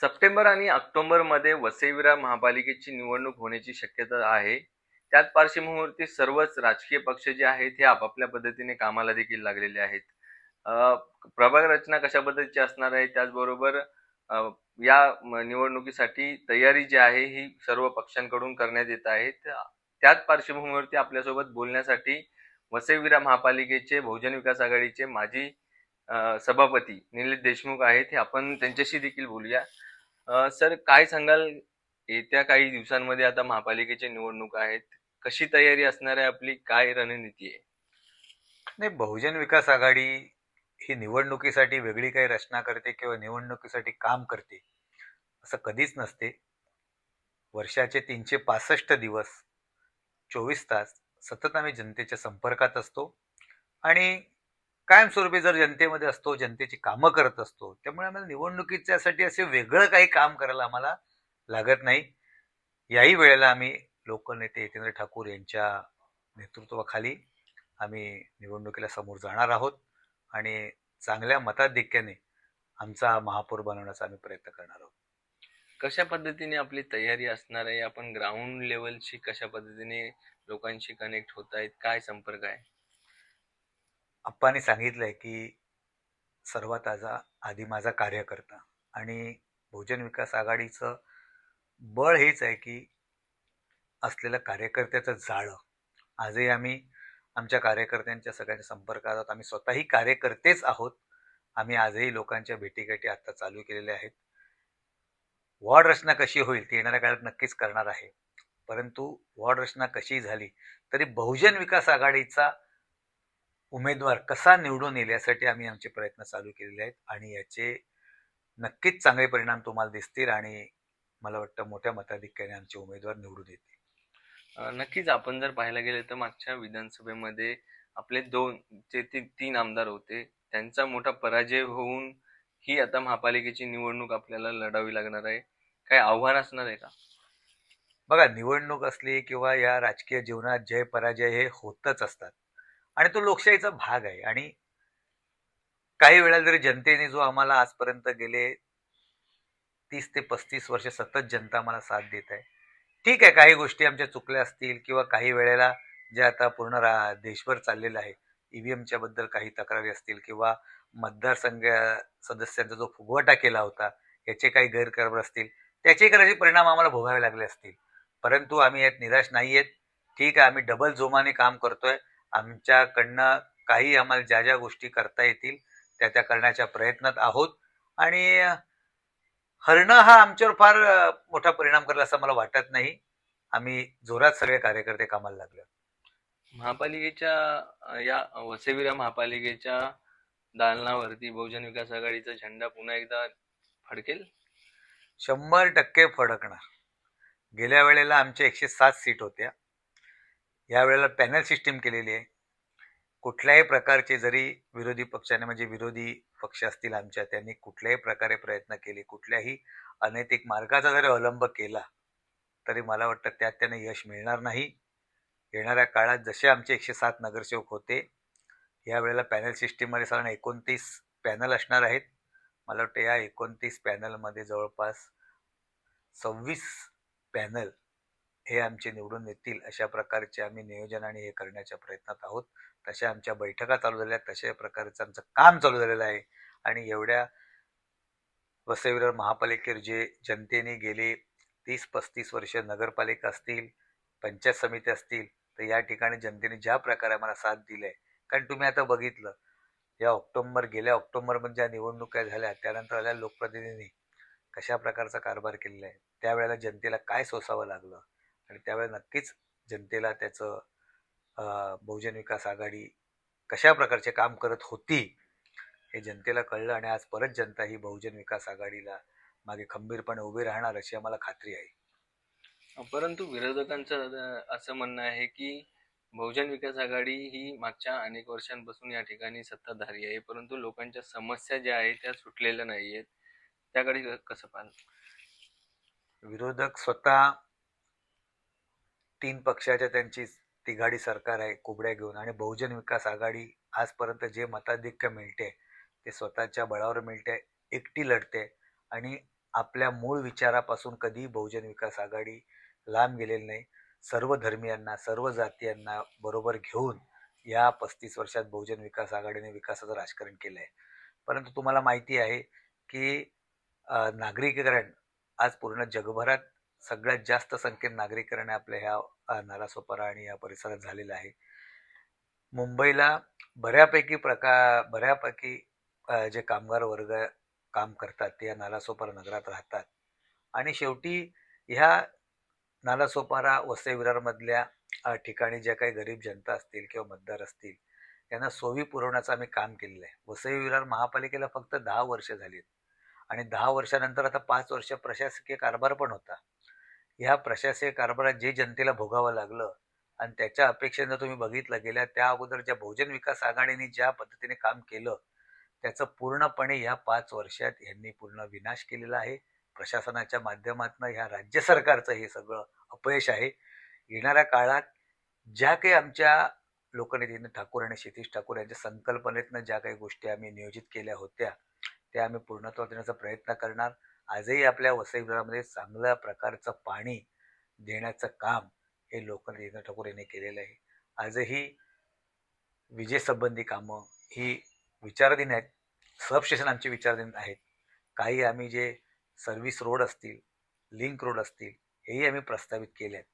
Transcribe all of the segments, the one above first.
September आणि ऑक्टोबरमध्ये वसईविरा महापालिकेची निवडणूक होण्याची शक्यता आहे. त्यात पार्श्वभूमीवरती सर्वच राजकीय पक्ष जे आहेत हे आपापल्या पद्धतीने कामाला देखील लागलेले आहेत. प्रभाग रचना कशा पद्धतीची असणार आहे त्याचबरोबर या निवडणुकीसाठी तयारी जी आहे ही सर्व पक्षांकडून करण्यात येत आहे. त्याच पार्श्वभूमीवरती आपल्यासोबत बोलण्यासाठी वसईविरा महापालिकेचे बहुजन विकास आघाडीचे माजी सभापती निलेश देशमुख आहेत. हे आपण त्यांच्याशी देखील बोलूया. अ, सर काय सांगाल? येत्या काही दिवसांमध्ये आता महापालिकेच्या निवडणूक आहेत. कशी तयारी असणार आहे आपली? काय रणनीती आहे? नाही बहुजन विकास आघाडी ही निवडणुकीसाठी वेगळी काही रचना करते किंवा निवडणुकीसाठी काम करते असं कधीच नसते. वर्षाचे तीनशे पासष्ट दिवस चोवीस तास सतत आम्ही जनतेच्या संपर्कात असतो. आणि कायमस्वरूपी जर जनतेमध्ये असतो जनतेची कामं करत असतो त्यामुळे आम्हाला निवडणुकीच्यासाठी असे वेगळं काही काम करायला आम्हाला लागत नाही. याही वेळेला आम्ही लोकनेते यतींद्र ठाकूर यांच्या नेतृत्वाखाली आम्ही निवडणुकीला समोर जाणार आहोत आणि चांगल्या मताधिक्याने आमचा महापौर बनवण्याचा आम्ही प्रयत्न करणार आहोत. कशा पद्धतीने आपली तयारी असणार आहे? आपण ग्राउंड लेवलशी कशा पद्धतीने लोकांशी कनेक्ट होत आहेत? काय संपर्क आहे? आप्पांनी सांगितलंय की सर्वात आजा आधी माझा कार्यकर्ता. आणि बहुजन विकास आघाडीचं बळ हेच आहे की असलेलं कार्यकर्त्याचं जाळं. आजही आम्ही आमच्या कार्यकर्त्यांच्या सगळ्यांच्या संपर्कात आहोत. आम्ही स्वतःही कार्यकर्तेच आहोत. आम्ही आजही लोकांच्या भेटीगाठी आत्ता चालू केलेल्या आहेत. वॉर्ड रचना कशी होईल ती येणाऱ्या काळात नक्कीच करणार आहे. परंतु वॉर्ड रचना कशी झाली तरी बहुजन विकास आघाडीचा उमेदवार कसा निवडून येईल यासाठी आम्ही आमचे प्रयत्न चालू केलेले आहेत आणि याचे नक्कीच चांगले परिणाम तुम्हाला दिसतील आणि मला वाटतं मोठ्या मताधिक्याने आमचे उमेदवार निवडून येतील. नक्कीच आपण जर पाहायला गेले तर मागच्या विधानसभेमध्ये आपले दोन जे ती तीन आमदार होते त्यांचा मोठा पराजय होऊन ही आता महापालिकेची निवडणूक आपल्याला लढावी लागणार आहे. काय आव्हान असणार आहे का? बघा निवडणूक असली किंवा या राजकीय जीवनात जय पराजय हे होतच असतात. आणि तो लोकशाहीचा भाग आहे. आणि काही वेळा जरी जनतेने जो आम्हाला आजपर्यंत गेले तीस ते पस्तीस वर्ष सतत जनता आम्हाला साथ देत आहे. ठीक आहे काही गोष्टी आमच्या चुकल्या असतील किंवा काही वेळेला जे आता पूर्ण रा देशभर चाललेलं आहे ईव्हीएमच्या बद्दल काही तक्रारी असतील किंवा मतदारसंघ सदस्यांचा जो फुगवटा केला होता याचे काही गैरकारभार असतील त्याचे कदाचित परिणाम आम्हाला भोगावे लागले असतील. परंतु आम्ही यात निराश नाही आहेत ठीक आहे आम्ही डबल जोमाने काम करतोय. आमच्याकडनं काही आम्हाला ज्या ज्या गोष्टी करता येतील त्या त्या करण्याच्या प्रयत्नात आहोत. आणि हरणं हा आमच्यावर फार मोठा परिणाम करेल असं मला वाटत नाही. आम्ही जोरात सगळे कार्यकर्ते कामाला लागले. महापालिकेच्या या वसईविरा महापालिकेच्या दालनावरती बहुजन विकास आघाडीचा झेंडा पुन्हा एकदा फडकेल? शंभर टक्के फडकणार. गेल्या वेळेला आमच्या एकशे सात सीट होत्या. या वेळेला पॅनल सिस्टीम केलेली आहे. कुठल्याही प्रकारचे जरी विरोधी पक्षाने म्हणजे विरोधी पक्ष असतील आमच्या त्यांनी कुठल्याही प्रकारे प्रयत्न केले कुठल्याही अनैतिक मार्गाचा जरी अवलंब केला तरी मला वाटतं त्यात त्यांना यश मिळणार नाही. येणाऱ्या काळात जसे आमचे एकशे सात नगरसेवक होते यावेळेला पॅनल सिस्टीममध्ये साधारण एकोणतीस पॅनल असणार आहेत. मला वाटतं या एकोणतीस पॅनलमध्ये जवळपास सव्वीस पॅनल हे आमचे निवडून येतील अशा प्रकारचे आम्ही नियोजन आणि हे करण्याच्या प्रयत्नात आहोत. तशा आमच्या बैठका चालू झाल्या तशा प्रकारचं आमचं काम चालू झालेलं आहे. आणि एवढ्या वसईविरार महापालिकेवर जे जनतेने गेले तीस पस्तीस वर्ष नगरपालिका असतील पंचायत समिती असतील तर या ठिकाणी जनतेने ज्या प्रकारे आम्हाला साथ दिली आहे कारण तुम्ही आता बघितलं या ऑक्टोबर गेल्या ऑक्टोबरमध्ये म्हणजे ज्या निवडणुका झाल्या त्यानंतर आल्या लोकप्रतिनिधींनी कशा प्रकारचा कारभार केलेला आहे त्यावेळेला जनतेला काय सोसावं लागलं आणि त्यावेळेला नक्कीच जनतेला त्याचं बहुजन विकास आघाडी कशा प्रकारचे काम करत होती हे जनतेला कळलं आणि आज परत जनता ही बहुजन विकास आघाडीला मागे खंबीरपणे उभी राहणार अशी आम्हाला खात्री आहे. परंतु विरोधकांचं असं म्हणणं आहे की बहुजन विकास आघाडी ही मागच्या अनेक वर्षांपासून या ठिकाणी सत्ताधारी आहे परंतु लोकांच्या समस्या ज्या आहेत त्या सुटलेल्या नाही आहेत त्याकडे कसं पाहाल विरोधक स्वतः तीन पक्षाच्या त्यांची तिघाडी सरकार आहे कुबड्या घेऊन. आणि बहुजन विकास आघाडी आजपर्यंत जे मताधिक्य मिळते ते स्वतःच्या बळावर मिळते एकटी लढते. आणि आपल्या मूळ विचारापासून कधीही बहुजन विकास आघाडी लांब गेलेली नाही. सर्व धर्मियांना सर्व जातीयांना बरोबर घेऊन या पस्तीस वर्षात बहुजन विकास आघाडीने विकासाचं राजकारण केलं आहे परंतु तुम्हाला माहिती आहे की नागरिकीकरण आज पूर्ण जगभरात सगळ्यात जास्त संख्येत नागरीकरण आपल्या ह्या नालासोपारा आणि या परिसरात झालेलं आहे मुंबईला बऱ्यापैकी प्रका बऱ्यापैकी जे कामगार वर्ग काम करतात ते या नालासोपारा नगरात राहतात. आणि शेवटी ह्या नालासोपारा वसई विरारमधल्या ठिकाणी ज्या काही गरीब जनता असतील किंवा मतदार असतील यांना सोयी पुरवण्याचं आम्ही काम केलेलं आहे. वसई विरार महापालिकेला फक्त दहा वर्ष झाली आहेत आणि दहा वर्षानंतर आता पाच वर्ष प्रशासकीय कारभार पण होता. ह्या प्रशासकीय कारभारात जे जनतेला भोगावं लागलं आणि त्याच्या अपेक्षेनं तुम्ही बघितलं गेल्या त्या अगोदर ज्या बहुजन विकास आघाडीने ज्या पद्धतीने काम केलं त्याचं पूर्णपणे ह्या पाच वर्षात ह्यांनी पूर्ण विनाश केलेला आहे. प्रशासनाच्या माध्यमातून ह्या राज्य सरकारचं हे सगळं अपयश आहे. येणाऱ्या काळात ज्या काही आमच्या लोकनेते ठाकूर आणि क्षितिश ठाकूर यांच्या संकल्पनेतनं ज्या काही गोष्टी आम्ही नियोजित केल्या होत्या त्या आम्ही पूर्णत्व देण्याचा प्रयत्न करणार. आजही आपल्या वसई विभागामध्ये चांगल्या प्रकारचं पाणी देण्याचं काम हे लोकनेते ठाकूर यांनी केलेलं आहे. आजही विजेसंबंधी कामं ही विचाराधीन आहेत. सबस्टेशन आमचे विचाराधीन आहेत. काही आम्ही जे सर्व्हिस रोड असतील लिंक रोड असतील हेही आम्ही प्रस्तावित केले आहेत.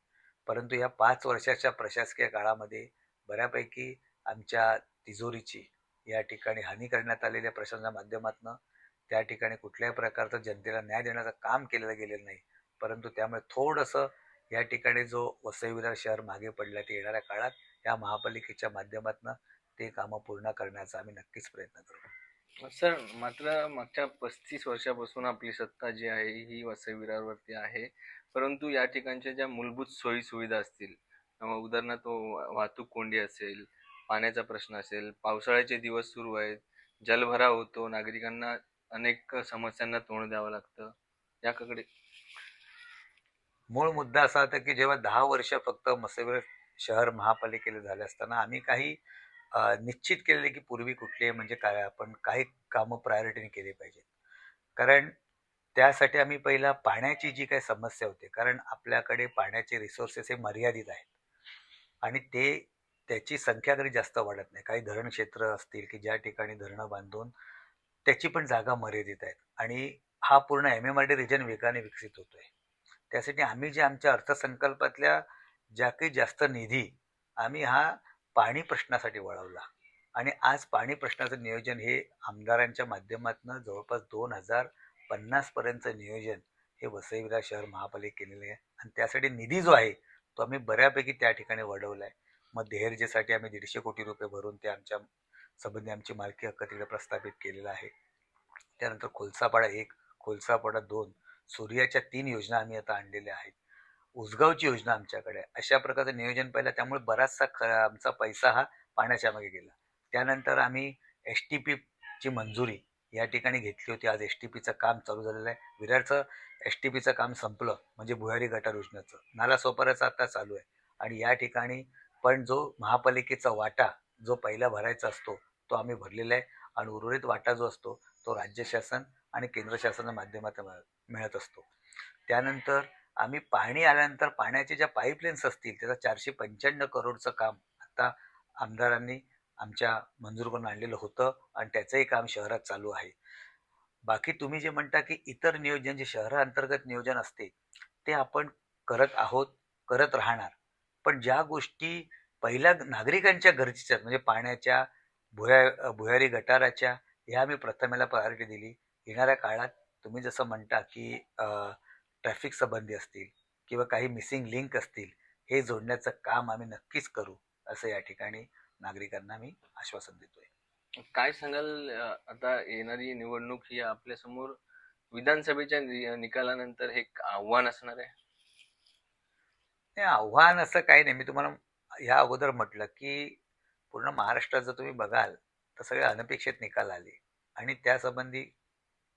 परंतु या पाच वर्षाच्या प्रशासकीय काळामध्ये बऱ्यापैकी आमच्या तिजोरीची या ठिकाणी हानी करण्यात आलेल्या प्रशासनाच्या माध्यमातून त्या ठिकाणी कुठल्याही प्रकारचं जनतेला न्याय देण्याचं काम केलेलं गेलेलं नाही. परंतु त्यामुळे थोडंसं या ठिकाणी जो वसई विरार शहर मागे पडलं ते येणाऱ्या काळात या महापालिकेच्या माध्यमातून ते कामं पूर्ण करण्याचा आम्ही नक्कीच प्रयत्न करू. सर मात्र मागच्या पस्तीस वर्षापासून आपली सत्ता जी आहे ही वसई विरारवरती आहे. परंतु या ठिकाणच्या ज्या मूलभूत सोयी सुविधा असतील उदाहरणार्थ वा- वाहतूक कोंडी असेल पाण्याचा प्रश्न असेल पावसाळ्याचे दिवस सुरू आहेत जलभराव होतो नागरिकांना अनेक समस्यांना तोंड द्यावं लागतं. याकडे मूळ मुद्दा असा होता की जेव्हा दहा वर्ष फक्त मसेवर शहर महापालिकेला झाले असताना आम्ही काही निश्चित केलेले की पूर्वी कुठले म्हणजे काय आपण काही कामं प्रायोरिटीने केली पाहिजेत. कारण त्यासाठी आम्ही पहिला पाण्याची जी काही समस्या होती कारण आपल्याकडे पाण्याचे रिसोर्सेस हे मर्यादित आहेत. आणि ते त्याची संख्या कधी जास्त वाढत नाही. काही धरण क्षेत्र असतील की ज्या ठिकाणी धरणं बांधून त्याची पण जागा मर्यादित आहेत. आणि हा पूर्ण M M R D region वेगाने विकसित होतोय. त्यासाठी आम्ही जे आमच्या अर्थसंकल्पातल्या ज्या काही जास्त निधी आम्ही हा पाणी प्रश्नासाठी वळवला. आणि आज पाणी प्रश्नाचं नियोजन हे आमदारांच्या माध्यमातून जवळपास दोन हजार पन्नासपर्यंतचं नियोजन हे वसई विरा शहर महापालिकेने आहे. आणि त्यासाठी निधी जो आहे तो आम्ही बऱ्यापैकी त्या ठिकाणी वळवला आहे मग देहरजेसाठी आम्ही दीडशे कोटी रुपये भरून ते आमच्या संबंधी आमची मालकी हक्क तिकडे प्रस्थापित केलेला आहे. त्यानंतर खोलसापाडा एक खोलसापाडा दोन सूर्याच्या तीन योजना आम्ही आता आणलेल्या आहेत. उसगावची योजना आमच्याकडे अशा प्रकारचं नियोजन पाहिलं त्यामुळे बराचसा ख आमचा पैसा हा पाण्याच्या मागे गेला. त्यानंतर आम्ही एस टी पीची मंजुरी या ठिकाणी घेतली होती. आज एस टी पीचं काम चालू झालेलं आहे. विरारचं एस टी पीचं काम संपलं म्हणजे भुयारी गटार योजनेचं. नाला सोपाराचं आता चालू आहे. आणि या ठिकाणी पण जो महापालिकेचा वाटा जो पहिला भरायचा असतो तो आम्ही भरलेला आहे. आणि उर्वरित वाटा जो असतो तो राज्य शासन आणि केंद्र शासनाच्या माध्यमातून मिळत असतो. त्यानंतर आम्ही पाणी आल्यानंतर पाण्याच्या ज्या पाईपलाईन्स असतील त्याचा चारशे पंच्याण्णव करोडचं काम आता आमदारांनी आमच्या मंजूर करून आणलेलं होतं आणि त्याचंही काम शहरात चालू आहे. बाकी तुम्ही जे म्हणता की इतर नियोजन जे शहराअंतर्गत नियोजन असते ते आपण करत आहोत करत राहणार. पण ज्या गोष्टी पहिल्या नागरिकांच्या गरजेच्या म्हणजे पाण्याच्या भुया भुयारी गटाराच्या ह्या आम्ही प्रथमेला प्रायोरिटी दिली. येणाऱ्या काळात तुम्ही जसं म्हणता की ट्रॅफिक संबंधी असतील किंवा काही मिसिंग लिंक असतील हे जोडण्याचं काम आम्ही नक्कीच करू असं या ठिकाणी नागरिकांना मी आश्वासन देतोय. काय सांगाल आता येणारी निवडणूक ही आपल्यासमोर विधानसभेच्या निकालानंतर हे आव्हान असणार आहे? आव्हान असं काही नाही. मी तुम्हाला ह्या अगोदर म्हटलं की पूर्ण महाराष्ट्रात जर तुम्ही बघाल तर सगळे अनपेक्षित निकाल आले. आणि त्यासंबंधी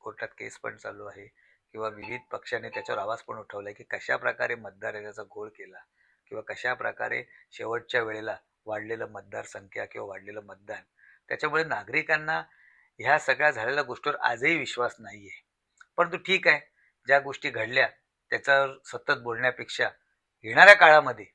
कोर्टात केस पण चालू आहे. किंवा विविध पक्षाने त्याच्यावर आवाज पण उठवला की कशा प्रकारे मतदार याचा घोळ केला किंवा कशा प्रकारे शेवटच्या वेळेला वाढलेलं मतदारसंख्या किंवा वाढलेलं मतदान. त्याच्यामुळे नागरिकांना ह्या सगळ्या झालेल्या गोष्टीवर आजही विश्वास नाही आहे परंतु ठीक आहे ज्या गोष्टी घडल्या त्याच्यावर सतत बोलण्यापेक्षा येणाऱ्या काळामध्ये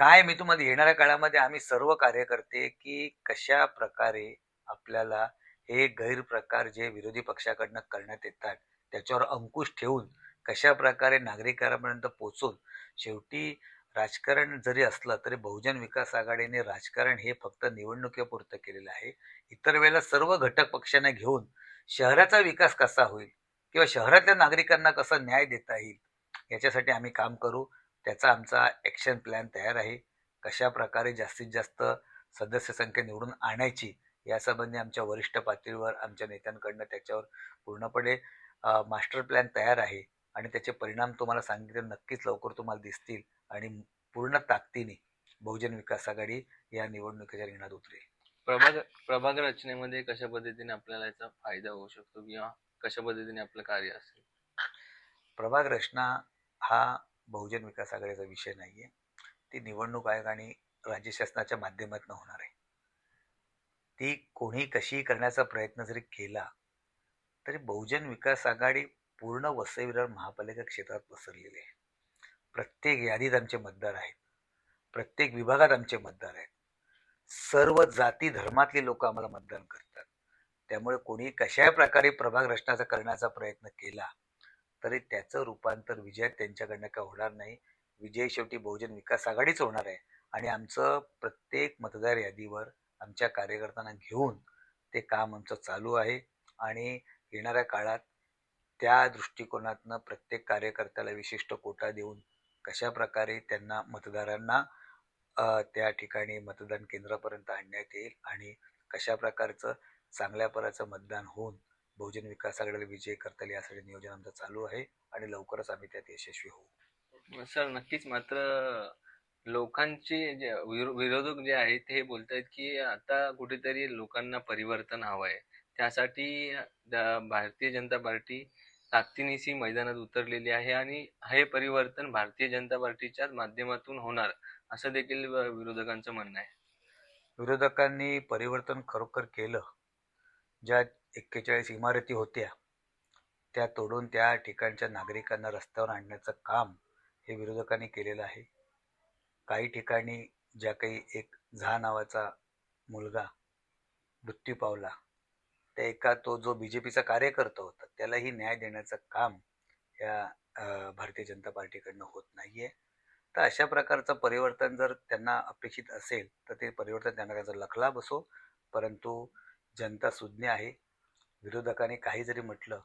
काय मी तुम्हाला येणाऱ्या काळामध्ये आम्ही सर्व कार्यकर्ते की कशा प्रकारे आपल्याला हे गैरप्रकार जे विरोधी पक्षाकडनं करण्यात येतात त्याच्यावर अंकुश ठेवून कशा प्रकारे नागरिकांपर्यंत पोचून शेवटी राजकारण जरी असलं तरी बहुजन विकास आघाडीने राजकारण हे फक्त निवडणुकीपुरतं केलेलं आहे. इतर वेळेला सर्व घटक पक्षांना घेऊन शहराचा विकास कसा होईल किंवा शहरातल्या नागरिकांना कसा न्याय देता येईल याच्यासाठी आम्ही काम करू. त्याचा आमचा ॲक्शन प्लॅन तयार आहे. कशा प्रकारे जास्तीत जास्त सदस्य संख्या निवडून आणायची यासंबंधी आमच्या वरिष्ठ पातळीवर आमच्या नेत्यांकडनं त्याच्यावर पूर्णपणे मास्टर प्लॅन तयार आहे. आणि त्याचे परिणाम तुम्हाला सांगितले नक्कीच लवकर तुम्हाला दिसतील. आणि पूर्ण ताकदीने बहुजन विकास आघाडी या निवडणुकीच्या रिंगणात उतरेल. प्रभाग प्रभाग रचनेमध्ये कशा पद्धतीने आपल्याला याचा फायदा होऊ शकतो? किंवा कशा पद्धतीने आपलं कार्य असेल? प्रभाग रचना हा बहुजन विकास आघाडीचा विषय नाहीये. ती निवडणूक आयोग आणि राज्य शासनाच्या माध्यमातून होणार आहे. ती कोणी कशी करण्याचा प्रयत्न जरी केला तरी बहुजन विकास आघाडी पूर्ण वसई विरार महापालिका क्षेत्रात पसरलेली आहे. प्रत्येक यादीत आमचे मतदार आहेत. प्रत्येक विभागात आमचे मतदार आहेत. सर्व जाती धर्मातले लोक आम्हाला मतदान करतात. त्यामुळे कोणी कशा प्रकारे प्रभाग रचनाचा करण्याचा प्रयत्न केला तरी त्याचं रूपांतर विजयात त्यांच्याकडनं काय होणार नाही? विजय शेवटी बहुजन विकास आघाडीच होणार आहे. आणि आमचं प्रत्येक मतदार यादीवर आमच्या कार्यकर्त्यांना घेऊन ते काम आमचं चालू आहे. आणि येणाऱ्या काळात त्या दृष्टिकोनातनं प्रत्येक कार्यकर्त्याला विशिष्ट कोटा देऊन कशा प्रकारे त्यांना मतदारांना त्या ठिकाणी मतदान केंद्रापर्यंत आणण्यात येईल आणि कशा प्रकारचं चांगल्या प्रकारचं मतदान होऊन बहुजन विकास आघाडीला विजय करता येईल यासाठी नियोजन आमचं चालू आहे आणि लवकरच आम्ही त्यात यशस्वी होऊ. सर नक्कीच मात्र लोकांचे जे विरो- विरोधक जे आहेत ते बोलतायत की आता कुठेतरी लोकांना परिवर्तन हवं आहे त्यासाठी भारतीय जनता पार्टी ताकदीनिशी मैदानात उतरलेली आहे आणि हे परिवर्तन भारतीय जनता पार्टीच्याच माध्यमातून होणार असं देखील विरोधकांचं म्हणणं आहे. विरोधकांनी परिवर्तन खरोखर केलं ज्या एक्केचाळीस इमारती होत्या. त्या तोडून त्या ठिकाणच्या नागरिकांना रस्त्यावर आणण्याचं काम हे विरोधकांनी केलेलं आहे. काही ठिकाणी ज्या काही एक झा नावाचा मुलगा मृत्यू पावला त्या एका तो जो बी जे पीचा कार्यकर्ता होता त्यालाही न्याय देण्याचं काम या भारतीय जनता पार्टीकडनं होत नाही आहे तर अशा प्रकारचं परिवर्तन जर त्यांना अपेक्षित असेल तर ते परिवर्तन त्यांना त्याचा लखला बसो परंतु जनता सुज्ञ आहे. विरोधकांनी काही जरी म्हटलं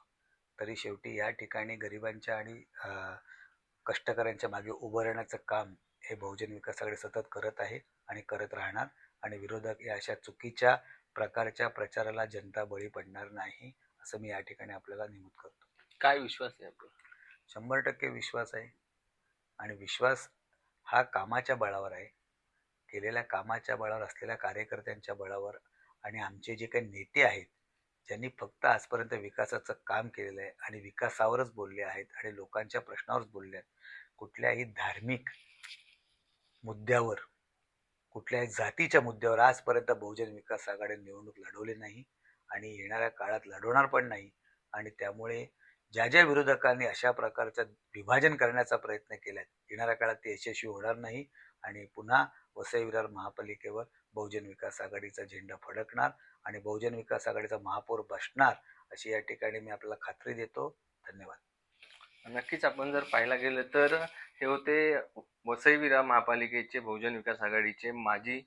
तरी शेवटी या ठिकाणी गरिबांच्या आणि कष्टकऱ्यांच्या मागे उभं राहण्याचं काम हे बहुजन विकास आघाडी सतत करत आहे आणि करत राहणार. आणि विरोधक या अशा चुकीच्या प्रकारच्या प्रचाराला जनता बळी पडणार नाही असं मी या ठिकाणी आपल्याला नमूद करतो. काय विश्वास आहे आपला? शंभर टक्के विश्वास आहे. आणि विश्वास हा कामाच्या बळावर आहे. केलेल्या कामाच्या बळावर असलेल्या कार्यकर्त्यांच्या बळावर. आणि आमचे जे काही नेते आहेत ज्यांनी फक्त आजपर्यंत विकासाचं काम केलेलं आहे आणि विकासावरच बोलले आहेत आणि लोकांच्या प्रश्नावरच बोलले आहेत कुठल्याही धार्मिक मुद्द्यावर कुठल्याही जातीच्या मुद्द्यावर आजपर्यंत बहुजन विकास आघाडी निवडणूक लढवली नाही आणि येणाऱ्या काळात लढवणार पण नाही. आणि त्यामुळे ज्या ज्या विरोधकांनी अशा प्रकारचं विभाजन करण्याचा प्रयत्न केला येणाऱ्या काळात ते यशस्वी होणार नाही आणि पुन्हा वसई विरार महापालिकेवर बहुजन विकास आघाडीचा झेंडा फडकणार आणि बहुजन विकास आघाडीचा महापौर बसणार अशी या ठिकाणी मी आपल्याला खात्री देतो. धन्यवाद. नक्कीच आपण जर पाहायला गेलं तर हे होते वसईविरा महापालिकेचे बहुजन विकास आघाडीचे माजी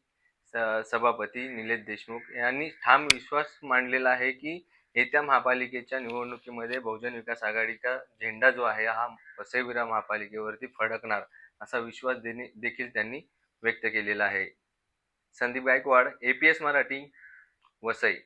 स- सभापती निलेश देशमुख. यांनी ठाम विश्वास मांडलेला आहे की येत्या महापालिकेच्या निवडणुकीमध्ये बहुजन विकास आघाडीचा झेंडा जो आहे हा वसईविरा महापालिकेवरती फडकणार असा विश्वास देणे देखील त्यांनी व्यक्त केलेला आहे. संदीप गायकवाड एपीएस मराठी. वसई